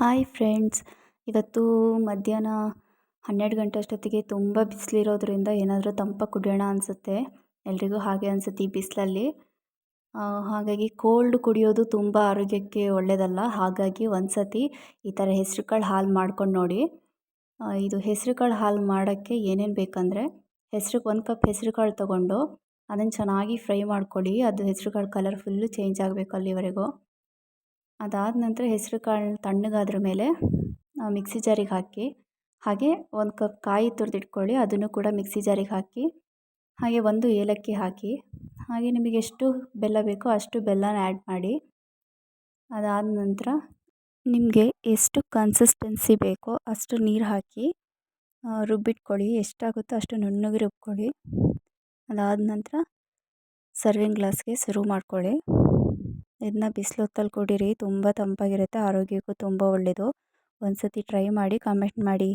Hi friends. ಇವತ್ತು ಮಧ್ಯಾಹ್ನ ಹನ್ನೆರಡು ಗಂಟೆ ಅಷ್ಟೊತ್ತಿಗೆ ತುಂಬ ಬಿಸಿಲಿರೋದ್ರಿಂದ ಏನಾದರೂ ತಂಪಾಗಿ ಕುಡಿಯೋಣ ಅನಿಸುತ್ತೆ. ಎಲ್ರಿಗೂ ಹಾಗೆ ಅನಿಸುತ್ತೆ ಈ ಬಿಸಿಲಲ್ಲಿ. ಹಾಗಾಗಿ ಕೋಲ್ಡ್ ಕುಡಿಯೋದು ತುಂಬ ಆರೋಗ್ಯಕ್ಕೆ ಒಳ್ಳೆಯದಲ್ಲ ಹಾಗಾಗಿ ಒಂದು ಸತಿ ಈ ಥರ ಹೆಸರು ಕಾಳು ಹಾಲು ಮಾಡ್ಕೊಂಡು ನೋಡಿ. ಇದು ಹೆಸರು ಕಾಳು ಹಾಲು ಮಾಡೋಕ್ಕೆ ಏನೇನು ಬೇಕಂದರೆ ಹೆಸರು ಒಂದು ಕಪ್ ಹೆಸರು ಕಾಳು ತೊಗೊಂಡು ಅದನ್ನು ಚೆನ್ನಾಗಿ ಫ್ರೈ ಮಾಡ್ಕೊಳ್ಳಿ ಅದು ಹೆಸರು ಕಾಳು ಕಲರ್ ಫುಲ್ಲು ಚೇಂಜ್ ಆಗಬೇಕು ಅಲ್ಲಿವರೆಗೂ ಅದಾದ ನಂತರ ಹೆಸರು ಕಾಳು ತಣ್ಣಗಾದ್ರ ಮೇಲೆ ಮಿಕ್ಸಿ ಜಾರಿಗೆ ಹಾಕಿ, ಹಾಗೆ ಒಂದು ಕಪ್ ಕಾಯಿ ತುರಿದಿಟ್ಕೊಳ್ಳಿ ಅದನ್ನು ಕೂಡ ಮಿಕ್ಸಿ ಜಾರಿಗೆ ಹಾಕಿ, ಹಾಗೆ ಒಂದು ಏಲಕ್ಕಿ ಹಾಕಿ, ಹಾಗೆ ನಿಮಗೆ ಎಷ್ಟು ಬೆಲ್ಲ ಬೇಕೋ ಅಷ್ಟು ಬೆಲ್ಲನ ಆ್ಯಡ್ ಮಾಡಿ, ಅದಾದ ನಂತರ ನಿಮಗೆ ಎಷ್ಟು ಕನ್ಸಿಸ್ಟೆನ್ಸಿ ಬೇಕೋ ಅಷ್ಟು ನೀರು ಹಾಕಿ ರುಬ್ಬಿಟ್ಕೊಳ್ಳಿ, ಎಷ್ಟಾಗುತ್ತೋ ಅಷ್ಟು ನುಣ್ಣಗೆ ರುಬ್ಕೊಳ್ಳಿ, ಅದಾದ ನಂತರ ಸರ್ವಿಂಗ್ ಗ್ಲಾಸ್ಗೆ ಸರ್ವ್ ಮಾಡ್ಕೊಳ್ಳಿ. ಇದನ್ನ ಬಿಸಿಲೊತ್ತಲ್ಲಿ ಕುಡೀರಿ ತುಂಬ ತಂಪಾಗಿರುತ್ತೆ ಆರೋಗ್ಯಕ್ಕೂ ತುಂಬ ಒಳ್ಳೆಯದು ಒಂದು ಸತಿ ಟ್ರೈ ಮಾಡಿ ಕಮೆಂಟ್ ಮಾಡಿ.